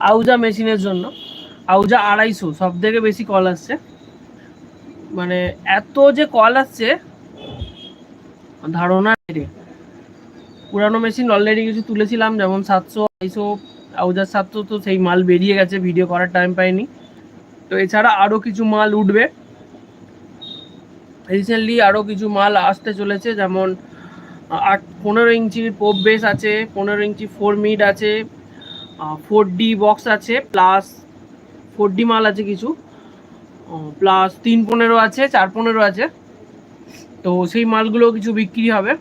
আউজা মেশিনের জন্য। আউজা আড়াইশো সব থেকে বেশি কল আসছে। মানে এত যে কল আসছে, ধারণা। পুরানো মেশিন অলরেডি কিছু তুলেছিলাম, যেমন সাতশো, আড়াইশো, আউজার সাতশো, তো সেই মাল বেরিয়ে গেছে ভিডিও করার টাইম পাইনি। তো এছাড়া আরও কিছু মাল উঠবে। রিসেন্টলি আরও কিছু মাল আসতে চলেছে, যেমন আট, পনেরো ইঞ্চির পোপ বেস আছে, পনেরো ইঞ্চি ফোর মিড আছে ফোর ডি বক্স আছে প্লাস ফোর ডি মাল আছে কিছু। প্লাস তিন পনেরো আছে, চার পনেরো আছে। তো সেই মালগুলো কিছু বিক্রি হবে।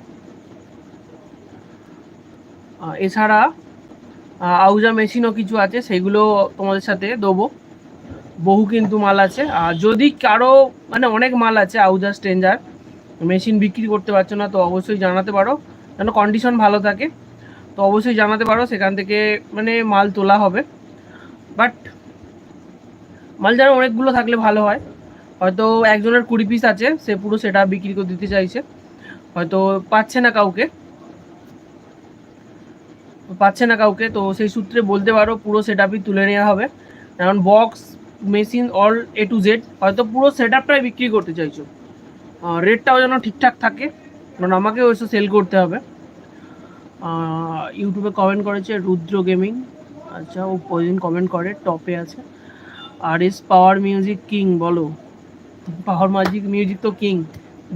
এছাড়া আউজা মেশিনও কিছু আছে, সেগুলো তোমাদের সাথে দেবো। বহু কিন্তু মাল আছে। আর যদি কারও মানে অনেক মাল আছে আউজা স্ট্রেঞ্জার মেশিন বিক্রি করতে পারছ না, তো অবশ্যই জানাতে পারো। যেন কন্ডিশন ভালো থাকে। তো অবশ্যই জানাতে পারো, সেখান থেকে মানে মাল তোলা হবে। বাট মাল যেন অনেকগুলো থাকলে ভালো হয়। হয়তো একজনের কুড়ি পিস আছে, সে পুরো সেটা বিক্রি করে দিতে চাইছে। হয়তো পাচ্ছে না কাউকে। পাচ্ছে না কাউকে, তো সেই সূত্রে বলতে পারো, পুরো সেট তুলে নেওয়া হবে। কারণ box machine all A to Z হয়তো পুরো সেট আপটাই বিক্রি করতে চাইছো। রেটটাও যেন ঠিকঠাক থাকে, কারণ আমাকেও এসে সেল করতে হবে। ইউটিউবে কমেন্ট করেছে রুদ্র গেমিং আচ্ছা ও প্রতিদিন কমেন্ট করে টপে আছে। R S power music king বলো। পাওয়ার ম্যাজিক মিউজিক তো কিং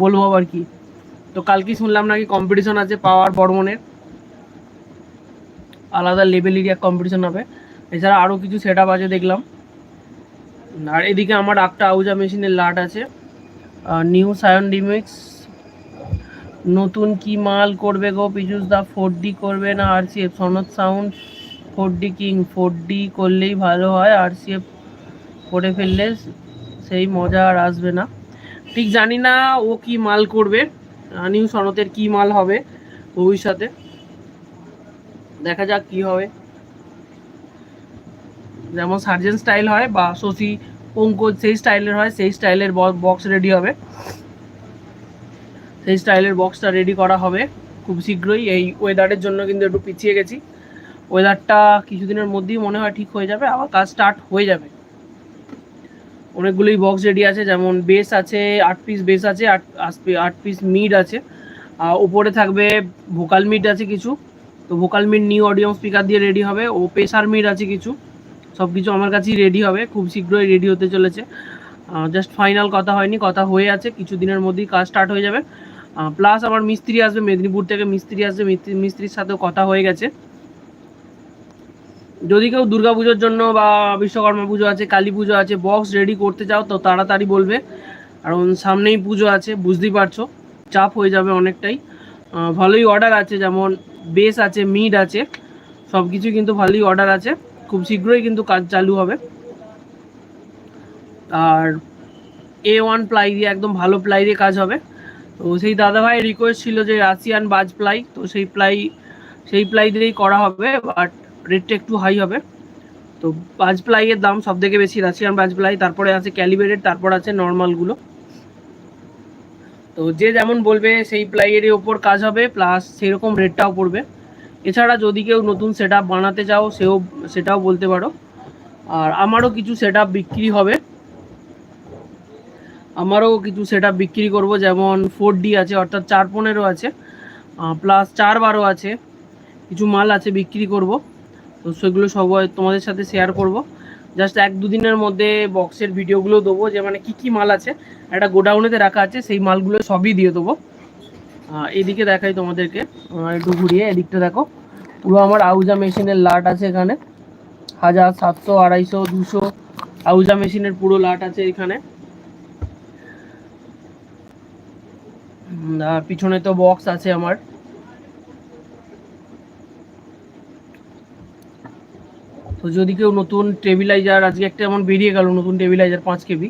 বলব আবার কি। তো কালকে শুনলাম নাকি কম্পিটিশন আছে পাওয়ার বর্মনের। আলাদা লেভেল এক কম্পিটিশন হবে। এছাড়া আরও কিছু সেট আপ আছে দেখলাম। আর এদিকে আমার একটা আউজা মেশিনের লাট আছে। নিউ সায়ন ডিমিক্স নতুন কি মাল করবে গো? পিজুস দা ফোর ডি করবে না আর সি এফ সনদ sound four D king four D করলেই ভালো হয় আর সি এফ করে ফেললে সেই মজা আর আসবে না। ঠিক জানি না ও কি মাল করবে নিউ সনতের কি মাল হবে ভবিষ্যতে। দেখা যাক কি হবে। যেমন সার্জেন স্টাইল হয় বা শশী, পঙ্কজ, সেই স্টাইলের হয়, সেই স্টাইলের বক্স রেডি হবে। সেই স্টাইলের বক্সটা রেডি করা হবে খুব শীঘ্রই। এই ওয়েদারের জন্য কিন্তু একটু পিছিয়ে গেছি। ওয়েদারটা কিছুদিনের মধ্যেই মনে হয় ঠিক হয়ে যাবে, আবার কাজ স্টার্ট হয়ে যাবে। অনেকগুলোই বক্স রেডি আছে, যেমন বেস আছে, আট পিস বেস আছে, আট আট পিস মিড আছে। উপরে থাকবে ভোকাল মিড আছে কিছু। তো vocal mid new audio speaker দিয়ে রেডি হবে। ও প্রেসার মিড আছে কিছু। সব কিছু আমার কাছেই রেডি হবে, খুব শীঘ্রই রেডি হতে চলেছে। জাস্ট ফাইনাল কথা হয়নি, কথা হয়ে আছে। কিছু দিনের মধ্যেই কাজ স্টার্ট হয়ে যাবে। প্লাস আমার মিস্ত্রি আসবে মেদিনীপুর থেকে মিস্ত্রি আসবে, মিস্ত্রি- মিস্ত্রির সাথেও কথা হয়ে গেছে। যদি কেউ দুর্গা পুজোর জন্য বা বিশ্বকর্মা পুজো আছে, কালী পুজো আছে বক্স রেডি করতে চাও, তো তাড়াতাড়ি বলবে। কারণ সামনেই পুজো আছে, বুঝতেই পারছ, চাপ হয়ে যাবে অনেকটাই। ভালোই অর্ডার আছে, যেমন বেস আছে মিড আছে সব কিছু কিন্তু ভালোই অর্ডার আছে। খুব শীঘ্রই কিন্তু কাজ চালু হবে। আর এ ওয়ান প্লাই দিয়ে একদম ভালো প্লাই দিয়ে কাজ হবে। তো সেই দাদাভাই রিকোয়েস্ট ছিল যে রাশিয়ান বাজ প্লাই তো সেই প্লাই সেই প্লাই দিয়েই করা হবে বাট রেটটা একটু হাই হবে। তো বাজ প্লাইয়ের দাম সব থেকে বেশি রাশিয়ান বাজ প্লাই তারপরে আছে ক্যালিব্রেটেড তারপর আছে নর্মালগুলো তো যে যেমন বলবে, সেই প্লাইয়ের ওপর কাজ হবে প্লাস সেরকম রেটটাও পড়বে। এছাড়া যদি কেউ নতুন সেট বানাতে চাও, সেও, সেটাও বলতে পারো। আর আমারও কিছু সেট বিক্রি হবে। আমারও কিছু সেট বিক্রি করব, যেমন ফোর ডি আছে, অর্থাৎ চার পনেরো আছে প্লাস চার বারো আছে, কিছু মাল আছে বিক্রি করব, তো সেগুলো সবাই তোমাদের সাথে শেয়ার করব। জাস্ট এক দুদিনের মধ্যে বক্সের ভিডিওগুলো দেবো, যে মানে কী কী মাল আছে, একটা গোডাউনেতে রাখা আছে, সেই মালগুলো সবই দিয়ে দেবো। এদিকে দেখাই তোমাদেরকে একটু ঘুরিয়ে, এদিকটা দেখো। পুরো আমার আউজা মেশিনের লাট আছে এখানে। হাজার সাতশো, আড়াইশো, দুশো আউজা মেশিনের পুরো লাট আছে এখানে। পিছনে তো বক্স আছে আমার। তো যদি কেউ নতুন টেবিলাইজার আজকে একটা এমন বেরিয়ে গেল, নতুন টেবিলাইজার পাঁচ কেবি।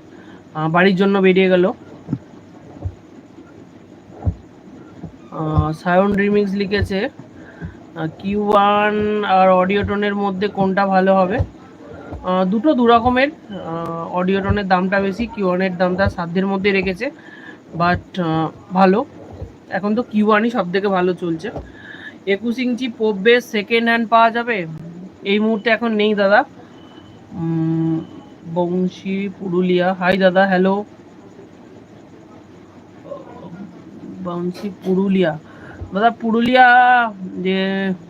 বাড়ির জন্য বেরিয়ে গেল। সায়ন রিমিক্স লিখেছে। কিউ ওয়ান আর অডিওটনের মধ্যে কোনটা ভালো হবে? দুটো দু রকমের অডিওটনের দামটা বেশি কিউ ওয়ানের দামটা সাধ্যের মধ্যে রেখেছে। বাট ভালো। এখন তো কিউ ওয়ানই সব থেকে ভালো চলছে। একুশ inch pop bass second hand পাওয়া যাবে? এই মুহূর্তে এখন নেই দাদা। বংশী, পুরুলিয়া। হাই দাদা হ্যালো বংশী, পুরুলিয়া। দাদা, পুরুলিয়া যে,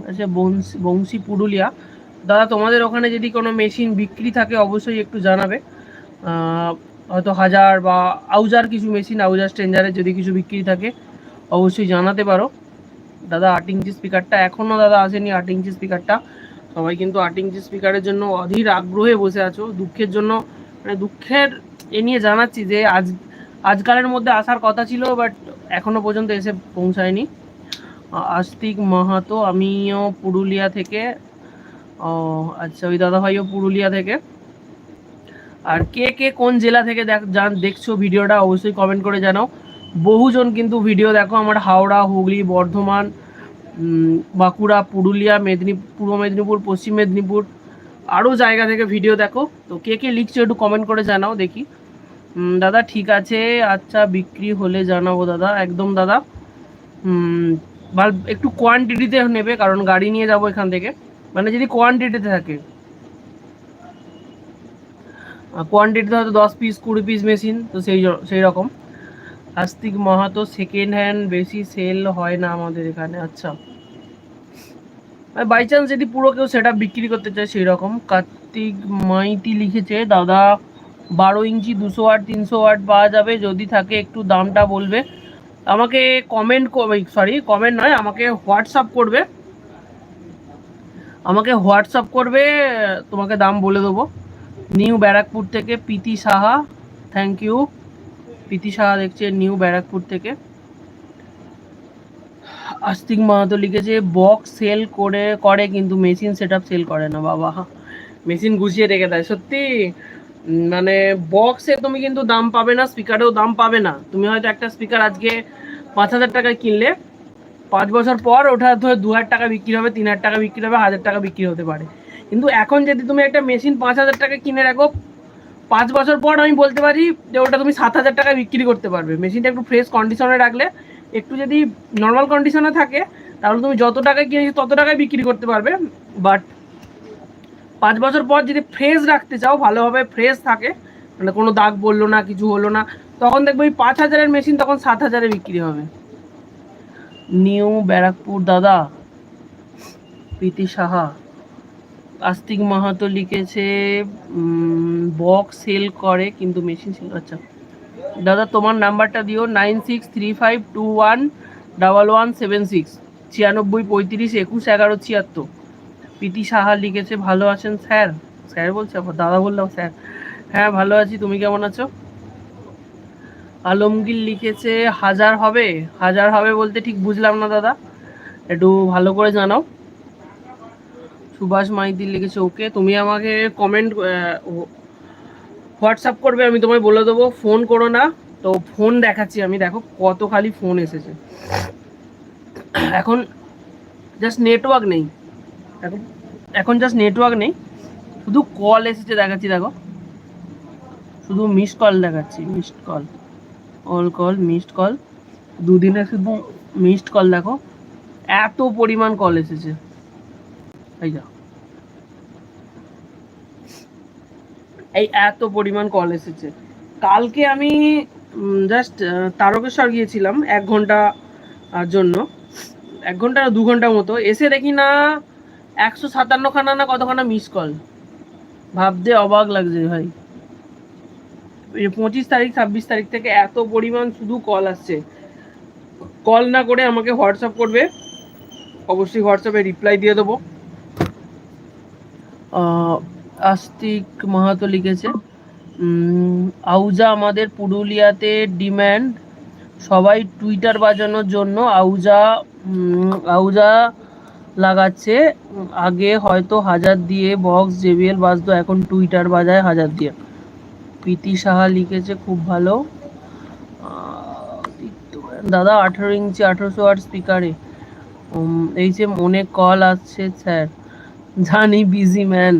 আছে বংশী বংশী পুরুলিয়া। দাদা, তোমাদের ওখানে যদি কোনো মেশিন বিক্রি থাকে, অবশ্যই একটু জানাবে। হয়তো হাজার বা আউজার কিছু মেশিন, আউজার স্ট্রেঞ্জারের যদি কিছু বিক্রি থাকে, অবশ্যই জানাতে পারো। দাদা, আট ইঞ্চি স্পিকারটা এখনও দাদা আসেনি, আট ইঞ্চি স্পিকারটা। সবাই কিন্তু আট ইঞ্চি স্পিকারের জন্য অধীর আগ্রহে বসে আছো। দুঃখের জন্য মানে দুঃখের এ নিয়ে জানাচ্ছি যে আজ, আজকালের মধ্যে আসার কথা ছিল, বাট এখনও পর্যন্ত এসে পৌঁছায়নি। আস্তিক মাহাতো, আমিও পুরুলিয়া থেকে আচ্ছা ওই দাদা ভাইও পুরুলিয়া থেকে। আর কে কে কোন জেলা থেকে দেখছ ভিডিওটা অবশ্যই কমেন্ট করে জানাও। বহুজন কিন্তু ভিডিও দেখো, আমার হাওড়া, হুগলি, বর্ধমান বাঁকুড়া, পুরুলিয়া মেদিনীপুর পূর্ব মেদিনীপুর, পশ্চিম মেদিনীপুর, আরও জায়গা থেকে ভিডিও দেখো। তো কে কে লিখছো একটু কমেন্ট করে জানাও দেখি। দাদা ঠিক আছে আচ্ছা বিক্রি হলে জানাব দাদা, একদম দাদা। একটু কোয়ান্টিটিতে নেবে, কারণ গাড়ি নিয়ে যাব এখান থেকে। মানে যদি কোয়ান্টিটিতে থাকে। কোয়ান্টিটিতে হয়তো দশ পিস কুড়ি পিস মেশিন তো সেই সেই রকম। আস্তিক মাহাতো সেকেন্ড হ্যান্ড বেশি সেল হয় না আমাদের এখানে আচ্ছা। বাই চান্স যদি পুরো কেউ সেটা বিক্রি করতে চায়, সেই রকম। কার্তিক মাইতি লিখেছে, দাদা, বারো ইঞ্চি দুশো ওয়াট তিনশো ওয়াট পাওয়া যাবে, যদি থাকে একটু দামটা বলবে। আমাকে কমেন্ট সরি কমেন্ট নয়, আমাকে হোয়াটসঅ্যাপ করবে। আমাকে হোয়াটসঅ্যাপ করবে, তোমাকে দাম বলে দেবো। নিউ ব্যারাকপুর থেকে প্রীতি সাহা থ্যাংক ইউ প্রীতি সাহা দেখছে নিউ ব্যারাকপুর থেকে। আস্তিক মাহাতো লিখেছে বক্স সেল করে করে কিন্তু মেশিন সেট সেল করে না, বাবা। মেশিন গুছিয়ে রেখে দেয়, সত্যি? মানে বক্সে তুমি কিন্তু দাম পাবে না, স্পিকারেও দাম পাবে না। তুমি হয়তো একটা স্পিকার আজকে পাঁচ হাজার টাকায় কিনলে, পাঁচ বছর পর ওটা ধর দু হাজার টাকা বিক্রি হবে, তিন হাজার টাকা বিক্রি হবে, হাজার টাকা বিক্রি হতে পারে। কিন্তু এখন যদি তুমি একটা মেশিন পাঁচ হাজার টাকা কিনে রাখো, পাঁচ বছর পর আমি বলতে পারি যে ওটা তুমি সাত হাজার টাকা বিক্রি করতে পারবে। মেশিনটা একটু ফ্রেশ কন্ডিশনে রাখলে, একটু যদি নর্মাল কন্ডিশনে থাকে, তাহলে তুমি যত টাকায় কিনেছো তত টাকায় বিক্রি করতে পারবে। বাট পাঁচ বছর পর যদি ফ্রেশ রাখতে চাও, ভালোভাবে ফ্রেশ থাকে মানে কোনো দাগ বলল না, কিছু হলো না, তখন দেখবে ওই পাঁচ হাজারের মেশিন তখন সাত হাজারে বিক্রি হবে। নিউ ব্যারাকপুর দাদা, প্রীতি সাহা আস্তিক মাহাতো লিখেছে বক্স সেল করে, কিন্তু মেশিন সেল আচ্ছা। দাদা, তোমার নাম্বারটা দিও, nine six three five two one double one seven six, ছিয়ানব্বই পঁয়ত্রিশ একুশ এগারো ছিয়াত্তর। প্রীতি সাহা লিখেছে, ভালো আছেন স্যার? স্যার বলছে দাদা বললাম, স্যার। হ্যাঁ ভালো আছি, তুমি কেমন আছো? আলমগীর লিখেছে, হাজার হবে হাজার হবে বলতে ঠিক বুঝলাম না, দাদা। একটু ভালো করে জানাও। সুভাষ মাইতি লিখেছে, ওকে তুমি আমাকে কমেন্ট হোয়াটসঅ্যাপ করবে, আমি তোমায় বলে দেবো ফোন করো না। তো ফোন দেখাচ্ছি আমি, দেখো কত খালি ফোন এসেছে। এখন জাস্ট নেটওয়ার্ক নেই। এখন এখন জাস্ট নেটওয়ার্ক নেই। শুধু কল এসেছে দেখাচ্ছি, দেখো। শুধু মিসড কল দেখাচ্ছি missed call all call missed call দুদিনে শুধু মিসড কল দেখো। এত পরিমাণ কল এসেছে। এই যা এই এত পরিমাণ কল এসেছে। কালকে আমি জাস্ট তারকেশ্বর গিয়েছিলাম এক ঘণ্টা জন্য। এক ঘণ্টা দু ঘণ্টা মতো। এসে দেখি না, একশো সাতান্নখানা না কতখানা মিস কল ভাবতে অবাক লাগছে ভাই। পঁচিশ তারিখ, ছাব্বিশ তারিখ থেকে এত পরিমাণ শুধু কল আসছে। কল না করে আমাকে হোয়াটসঅ্যাপ করবে। অবশ্যই হোয়াটসঅ্যাপে রিপ্লাই দিয়ে দেবো। আস্তিক মাহাতো লিখেছে আউজা আমাদের পুরুলিয়াতে ডিম্যান্ড, সবাই টুইটার বাজানোর জন্য আউজা আউজা লাগাচ্ছে, আগে হয়তো হাজার দিয়ে, বক্স, জেবিএল বাজতো এখন টুইটার বাজায় হাজার দিয়ে। প্রীতি সাহা লিখেছে খুব ভালো। দাদা আঠেরো ইঞ্চি, আঠেরোশো আট স্পিকারে। এই যে মনে কল আসছে, স্যার। জানি, বিজি ম্যান।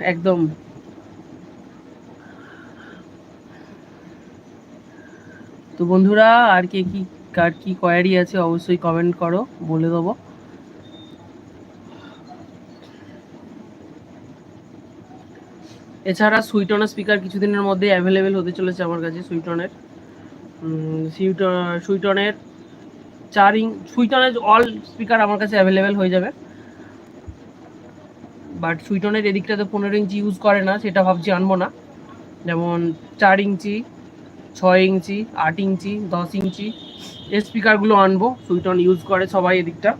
একদম। তো বন্ধুরা, আর কে কি, কার কি কোয়ারি আছে অবশ্যই কমেন্ট করো, বলে দেবো। এছাড়া সুইটনের স্পিকার কিছুদিনের মধ্যে অ্যাভেলেবেল হতে চলেছে আমার কাছে সুইটনের সুইটনের চার সুইটনের অল স্পিকার আমার কাছে অ্যাভেলেবেল হয়ে যাবে। বাট সুইটনের এদিকটাতে পনেরো ইঞ্চি ইউজ করে না, সেটা ভাবছি আনব না। যেমন চার ইঞ্চি, ছয় ইঞ্চি, আট ইঞ্চি, দশ ইঞ্চি স্পিকারগুলো আনব সুইটন ইউজ করে সবাই এদিকটা।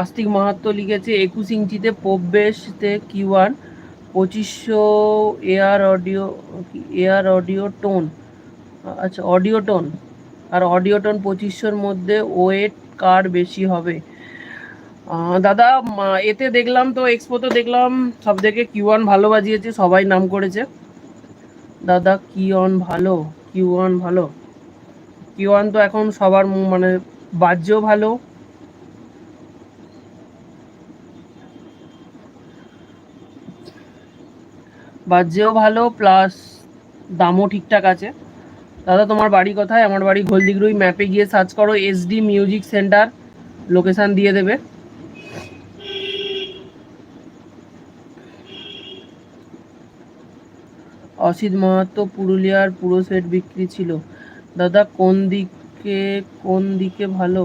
আস্তিক মাহাত্ম লিখেছে, একুশ ইঞ্চিতে প্রবেশতে কিউ ওয়ান পঁচিশশো air audio air audio tone আচ্ছা অডিও টোন আর অডিও টোন পঁচিশশোর মধ্যে ওয়েট কার বেশি হবে? দাদা এতে দেখলাম তো, এক্সপোতে দেখলাম সব থেকে কিউ ওয়ান ভালো বাজিয়েছে, সবাই নাম করেছে। দাদা কিওয়ান ভালো কিউ ওয়ান ভালো। কিউ ওয়ান তো এখন সবার মানে বাজ্যও ভালো। বাজ্যেও ভালো প্লাস দামও ঠিকঠাক আছে। দাদা, তোমার বাড়ি কোথায়? আমার বাড়ি ঘোলদিগরুই ম্যাপে গিয়ে সার্চ করো এসডি মিউজিক সেন্টার লোকেশান দিয়ে দেবে। অসিত মাহাতো পুরুলিয়ার পুরো সেট বিক্রি ছিল। দাদা, কোন দিকে কোন দিকে ভালো?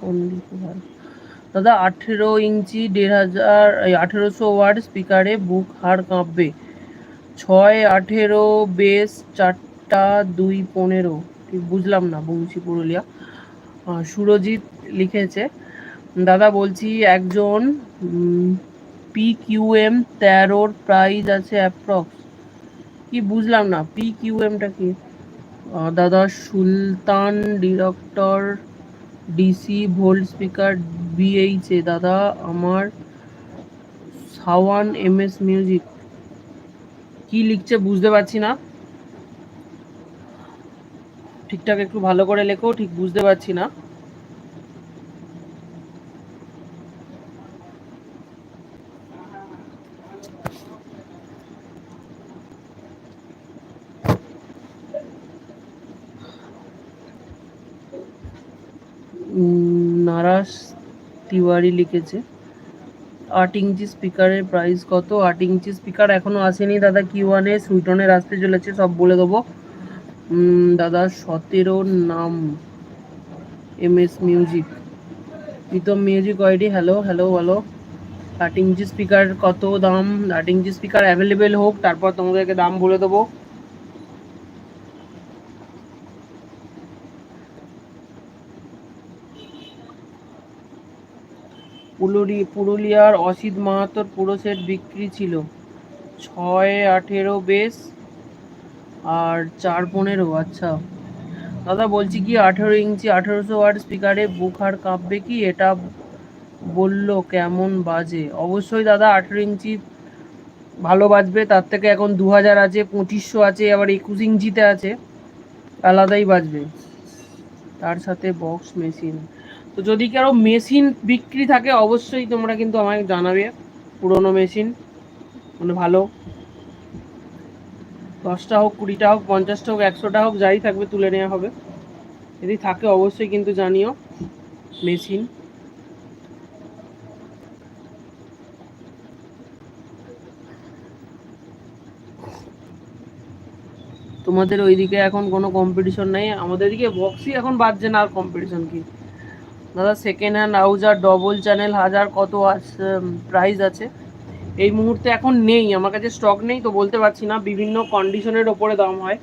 কোন দিকে ভালো? দাদা, আঠেরো ইঞ্চি, দেড় হাজার আঠেরোশো ওয়ার্ড স্পিকারে বুক হাড় কাঁপবে। ছয় আঠেরো বেস চারটা দুই পনেরো, ঠিক বুঝলাম না বংশী পুরুলিয়া। সুরজিৎ লিখেছে, দাদা, বলছি একজন পি কিউ এম তেরোর প্রাইস আছে অ্যাপ্রক্স কি বুঝলাম না পি কিউ এমটা কি? দাদা, Sultan director DC volt speaker B H দাদা, আমার সাওয়ান এম এস মিউজিক কি লিখছে বুঝতে পারছি না। ঠিকঠাক একটু ভালো করে লেখো, ঠিক বুঝতে পারছি না। নারাস তিওয়ারি লিখেছে, আট ইঞ্চি স্পিকারের প্রাইস কত? আট ইঞ্চি স্পিকার এখনও আসেনি দাদা কি ওয়ানে সুইটনের আসতে চলেছে, সব বলে দেবো। দাদা, সতেরো নাম, M S music Pritam music Y D hello hello বলো। আট ইঞ্চি স্পিকার কত দাম? আট ইঞ্চি স্পিকার অ্যাভেলেবেল হোক, তারপর তোমাদেরকে দাম বলে দেবো। পুরুলি পুরুলিয়ার অসিত মাহাতোর পুরো সেট বিক্রি ছিল। ছয় আঠেরো বেস আর চার পনেরো আচ্ছা। দাদা, বলছি কি, আঠেরো ইঞ্চি, আঠেরোশো ওয়াট স্পিকারে বুখার কাঁপবে কি? এটা বলল, কেমন বাজে? অবশ্যই দাদা, আঠেরো ইঞ্চি ভালো বাজবে, তার থেকে এখন দু হাজার আছে, পঁচিশশো আছে, আবার একুশ ইঞ্চিতে আছে, আলাদাই বাজবে। তার সাথে বক্স মেশিন তো যদি কারও মেশিন বিক্রি থাকে, অবশ্যই তোমরা কিন্তু আমাকে জানাবে, পুরোনো মেশিন মানে ভালো। দশটা হোক, কুড়িটা হোক, পঞ্চাশটা হোক, একশোটা হোক, যাই থাকবে তুলে নেওয়া হবে। যদি থাকে অবশ্যই কিন্তু জানিও, মেশিন। তোমাদের ওইদিকে এখন কোনো কম্পিটিশন নেই, আমাদের দিকে বক্সই এখন বাজছে না আর কম্পিটিশন কি। দাদা সেকেন্ড হ্যান্ড আউজার ডবল চ্যানেল হাজার কত আছে প্রাইস আছে। এই মুহূর্তে এখন নেই, আমার কাছে স্টক নেই, তো বলতে পারছি না, বিভিন্ন কন্ডিশনের ওপরে দাম হয়।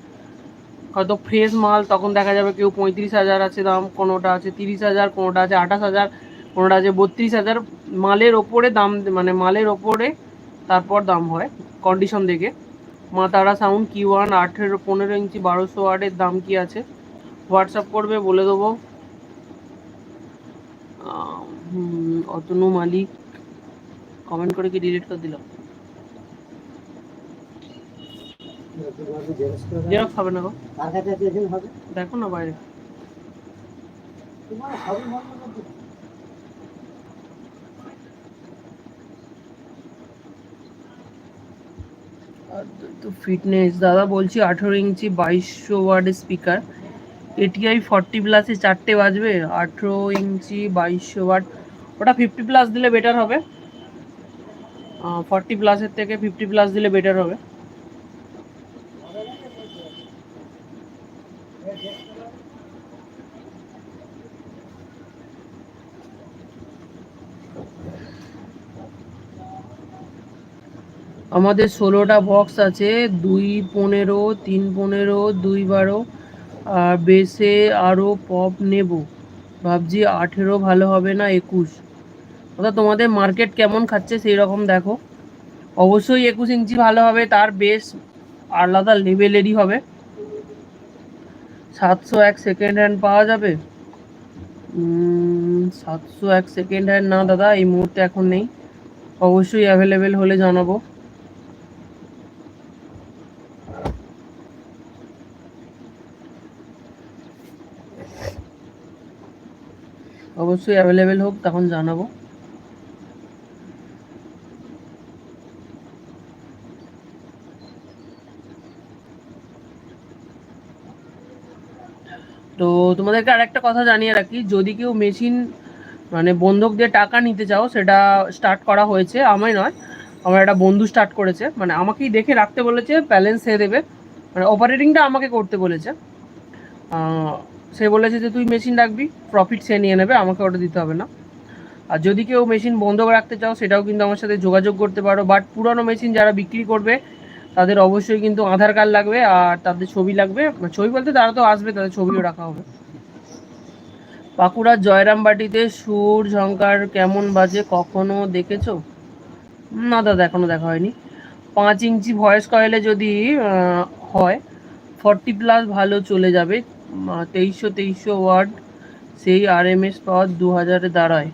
হয়তো ফ্রেশ মাল, তখন দেখা যাবে কেউ পঁয়ত্রিশ হাজার আছে দাম, কোনোটা আছে তিরিশ হাজার, কোনোটা আছে আঠাশ হাজার, কোনোটা আছে বত্রিশ হাজার। মালের ওপরে দাম মানে মালের ওপরে তারপর দাম হয় কন্ডিশন দেখে। মা তারা সাউন্ড কি ওয়ান আঠেরো, পনেরো ইঞ্চি, বারোশো ওয়াটের দাম কি আছে? হোয়াটসঅ্যাপ করবে, বলে দেবো। অতনু মালিক। কমেন্ট করে কি ডিলিট করে দিলাম জেরক্স হবে না গো। দেখো না বাইরে। মন তো। ফিটনেস দাদা বলছি আঠেরো ইঞ্চি বাইশশো ওয়ার্ডের স্পিকার এটিআই ফর্টি প্লাসে চারটে বাজবে আঠেরো ইঞ্চি বাইশশো ওয়াট ওটা ফিফটি প্লাস দিলে বেটার হবে। ফর্টি প্লাসের থেকে ফিফটি প্লাস দিলে বেটার হবে। আমাদের ষোলোটা বক্স আছে, দুই পনেরো, তিন পনেরো, দুই বারো। আর বেসে আরও পপ নেব। ভাবছি আঠেরো ভালো হবে না, একুশ। অর্থাৎ তোমাদের মার্কেট কেমন খাচ্ছে সেই রকম দেখো। অবশ্যই একুশ ইঞ্চি ভালো হবে, তার বেশ আলাদা লেভেলেরই হবে। সাতশো এক সেকেন্ড হ্যান্ড পাওয়া যাবে। সাতশো এক সেকেন্ড হ্যান্ড না দাদা, এই মুহূর্তে এখন নেই। অবশ্যই অ্যাভেলেবেল হলে জানাব। অবশ্যই অ্যাভেলেবেল হোক, তখন জানাব। তোমাদেরকে আরেকটা কথা জানিয়ে রাখি, যদি কেউ মেশিন মানে বন্ধক দিয়ে টাকা নিতে চাও, সেটা স্টার্ট করা হয়েছে, আমায় নয়, আমার একটা বন্ধু স্টার্ট করেছে মানে আমাকেই দেখে রাখতে বলেছে ব্যালেন্স সে দেবে মানে অপারেটিংটা আমাকে করতে বলেছে। সে বলেছে যে, তুই মেশিন রাখবি প্রফিট সে নিয়ে নেবে, আমাকে ওটা দিতে হবে না। আর যদি কেউ মেশিন বন্ধক রাখতে চাও, সেটাও কিন্তু আমার সাথে যোগাযোগ করতে পারো বাট পুরনো মেশিন যারা বিক্রি করবে, তাদের অবশ্যই কিন্তু আধার কার্ড লাগবে, আর তাদের ছবি লাগবে, ছবি বলতে তারা তো আসবে, তাদের ছবিও রাখা হবে। বাঁকুড়ার জয়রামবাটিতে সুর ঝঙ্কার কেমন বাজে কখনো দেখেছ? না দাদা, এখনও দেখা হয়নি। পাঁচ ইঞ্চি ভয়েস কয়েলে যদি হয়, ফর্টি প্লাস ভালো চলে যাবে। তেইশশো তেইশশো ওয়ার্ড সেই আর এম এস পাওয়ার দু হাজারে দাঁড়ায়।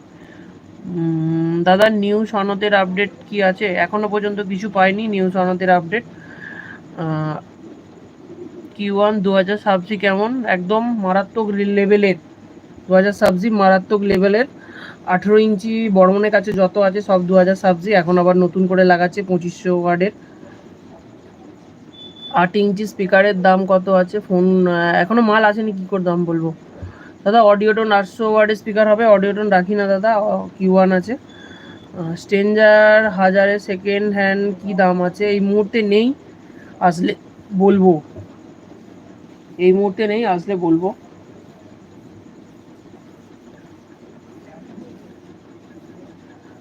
দাদা, নিউ সনতের আপডেট কি আছে? এখনও পর্যন্ত কিছু পাইনি নিউ সনতের আপডেট। কিউ ওয়ান দু হাজার সাবজি কেমন? একদম মারাত্মক লেভেলের। দু হাজার সাবজি মারাত্মক লেভেলের আঠেরো ইঞ্চি বর্মনের কাছে যত আছে সব দু হাজার সাবজি। এখন আবার নতুন করে লাগাচ্ছে পঁচিশশো ওয়ার্ডের। আট ইঞ্চি স্পিকারের দাম কত আছে? ফোন এখনও মাল আসেনি, কি করে দাম বলব? দাদা অডিওটোন আটশো ওয়ার্ডের স্পিকার হবে। অডিওটোন রাখি না, দাদা। কিউ ওয়ান আছে। স্টেঞ্জার হাজারে সেকেন্ড হ্যান্ড কি দাম আছে? এই মুহূর্তে নেই, আসলে বলব। এই মুহূর্তে নেই, আসলে বলব।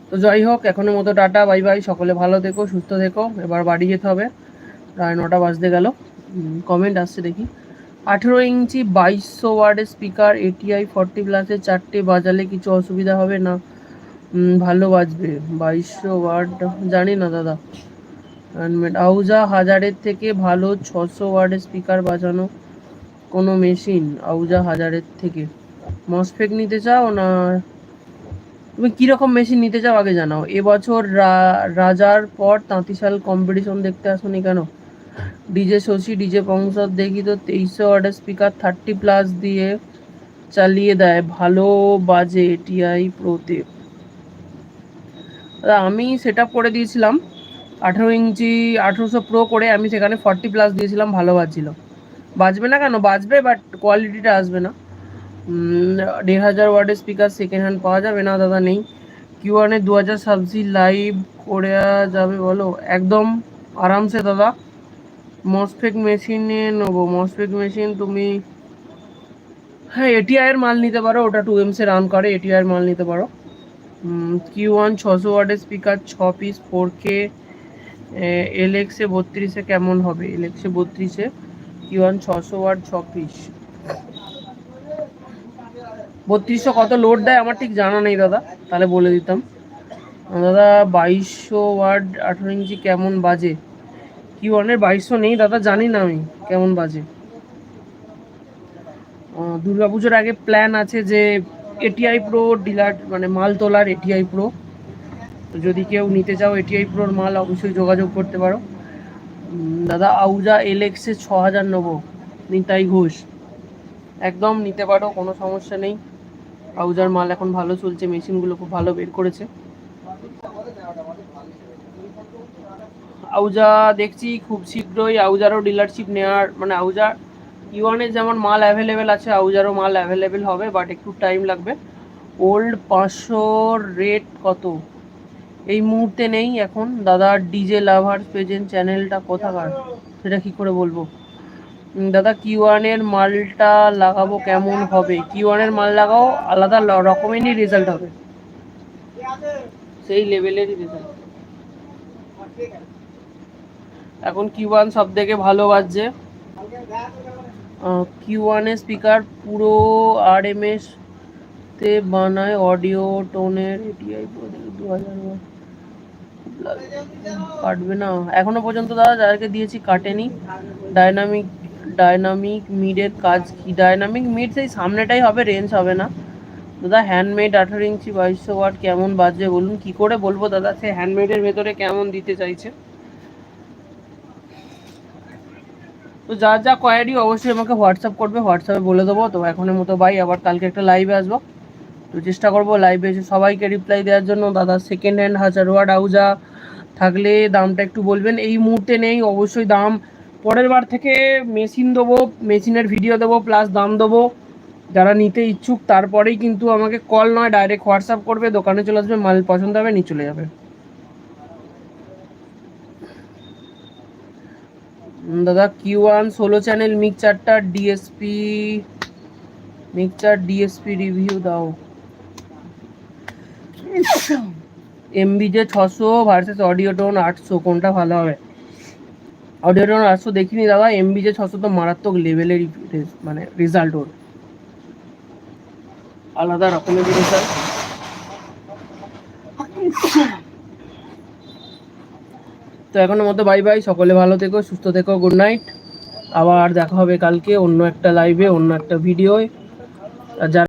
তো যাই হোক, এখনের মতো টাটা, বাই বাই, সকলে ভালো থেকো, সুস্থ থেকো, এবার বাড়ি যেতে হবে। প্রায় নটা বাজতে গেল। কমেন্ট আসছে দেখি। আঠেরো ইঞ্চি বাইশশো ওয়ার্ডের স্পিকার এটিআই ফর্টি প্লাসের চারটে বাজালে কিছু অসুবিধা হবে না? ভালো বাজবে। বাইশশো ওয়ার্ড, জানি না দাদা। আউজা হাজারের থেকে ভালো ছশো ওয়ার্ডের স্পিকার বাজানো কোনো মেশিন আউজা হাজারের থেকে। মসফেক নিতে চাও না তুমি কীরকম মেশিন নিতে চাও আগে জানাও। এবছর রাজার পর তাঁতিশাল কম্পিটিশন দেখতে আসুনি কেন? ডিজে শশী, ডিজে পংসদ দেখি তো তেইশশো ওয়ার্ডের স্পিকার থার্টি প্লাস দিয়ে চালিয়ে দেয়। ভালো বাজে টিআই প্রোতে আমি সেট আপ করে দিয়েছিলাম। আঠেরো ইঞ্চি, আঠেরোশো প্রো করে আমি সেখানে ফর্টি প্লাস দিয়েছিলাম। ভালো বাজছিল। বাজবে না কেন? বাজবে বাট কোয়ালিটিটা আসবে না। দেড় হাজার ওয়ার্ডের স্পিকার সেকেন্ড হ্যান্ড পাওয়া যাবে? না, দাদা, নেই। কিউ ওয়ানে দু হাজার সাবজি লাইভ করে যাবে, বলো? একদম আরামসে, দাদা। মসফেক মেশিনে নেব। মসফেক মেশিন তুমি হ্যাঁ এটিআই এর মাল নিতে পারো। ওটা টু এমসে রান করে এটিআই এর মাল নিতে পারো। কিউ ওয়ান ছশো ওয়ার্ডের স্পিকার ছ পিস ফোর কে এলএক্সে বত্রিশে কেমন হবে? এলএক্সে বত্রিশে কিউ ওয়ান ছশো ওয়ার্ড, ছ পিস বত্রিশশো কত লোড দেয়? আমার ঠিক জানা নেই দাদা, তাহলে বলে দিতাম। দাদা, বাইশশো ওয়ার্ড আঠেরো ইঞ্চি কেমন বাজে? কিউ ওয়ানের বাইশশো নেই দাদা, জানি না আমি কেমন বাজে। দুর্গাপুজোর আগে প্ল্যান আছে যে এটিআই প্রো ডিলার মানে মাল তোলার এটিআই প্রো যদি কেউ নিতে চাও এটিআই প্রোর মাল, অবশ্যই যোগাযোগ করতে পারো। দাদা আউজা এলএক্সে ছ হাজার নেব। নিতাই ঘোষ। একদম নিতে পারো, কোনো সমস্যা নেই। আউজার মাল এখন ভালো চলছে, মেশিনগুলো খুব ভালো বের করেছে। আউজা দেখছি খুব শীঘ্রই আউজারও ডিলারশিপ নেওয়ার মানে আউজার ইউয়ানের যেমন মাল অ্যাভেলেবেল আছে, আউজারও মাল অ্যাভেলেবেল হবে বাট একটু টাইম লাগবে। ওল্ড পাঁচশোর রেট কত? এই মুহূর্তে নেই এখন। দাদা ডিজে লাভার পেজেন চ্যানেলটা কোথাকার? সেটা কি করে বলব? দাদা কিউ ওয়ানের মালটা লাগাবো কেমন হবে? কিউ ওয়ানের মাল লাগাও, আলাদা রকমেরই রেজাল্ট হবে। সেই লেভেলেরই রেজাল্ট এখন কিউ ওয়ান সব থেকে ভালো বাজছে। কিউ ওয়ানের স্পিকার পুরো আর এম এস তে বানায় অডিও টোনের এটিআই দু হাজার কাটবে না। এখনও পর্যন্ত দাদা, যাদেরকে দিয়েছি, কাটেনি। ডাইনামিক ডাইনামিক মিডের কাজ কি? ডাইনামিক মিড সেই সামনেটাই হবে রেঞ্জ হবে না। দাদা হ্যান্ডমেড আঠারো ইঞ্চি বাইশশো ওয়াট কেমন বাজবে বলুন, কি করে বলব দাদা? সে হ্যান্ডমেডের ভেতরে কেমন দিতে চাইছে? তো যা যা কোয়ারি অবশ্যই আমাকে হোয়াটসঅ্যাপ করবে হোয়াটসঅ্যাপে বলে দেবো। তো এখনের মতো বাই আবার কালকে একটা লাইভে আসব। তো চেষ্টা করব লাইভে এসে সবাইকে রিপ্লাই দেওয়ার জন্য। দাদা সেকেন্ড হ্যান্ড হাজার ওয়াট আউজা থাকলে দামটা একটু বলবেন। এই মুহূর্তে নেই, অবশ্যই দাম পরের বার থেকে মেশিন দেবো, মেশিনের ভিডিও দেবো প্লাস দাম দেবো। যারা নিতে ইচ্ছুক, তারপরেই কিন্তু আমাকে কল নয় ডাইরেক্ট হোয়াটসঅ্যাপ করবে, দোকানে চলে আসবে, মাল পছন্দ হবে, নিয়ে চলে যাবে। দাদা কিউ ওয়ান ষোলো চ্যানেল মিক্সচারটা ডিএসপি মিক্সচার ডিএসপি রিভিউ দাও। এমবি যে ছশো ভার্সেস অডিও টোন আটশো, কোনটা ভালো হবে? অডিও টোন আটশো দেখিনি দাদা এমবি যে ছশো তো মারাত্মক লেভেলের মানে রেজাল্ট ওর। আলাদা রকমের রেজাল্ট তো এখনও মতো বাই বাই সকলে ভালো থেকো, সুস্থ থেকো গুড নাইট আবার দেখা হবে কালকে অন্য একটা লাইভে অন্য একটা ভিডিওয়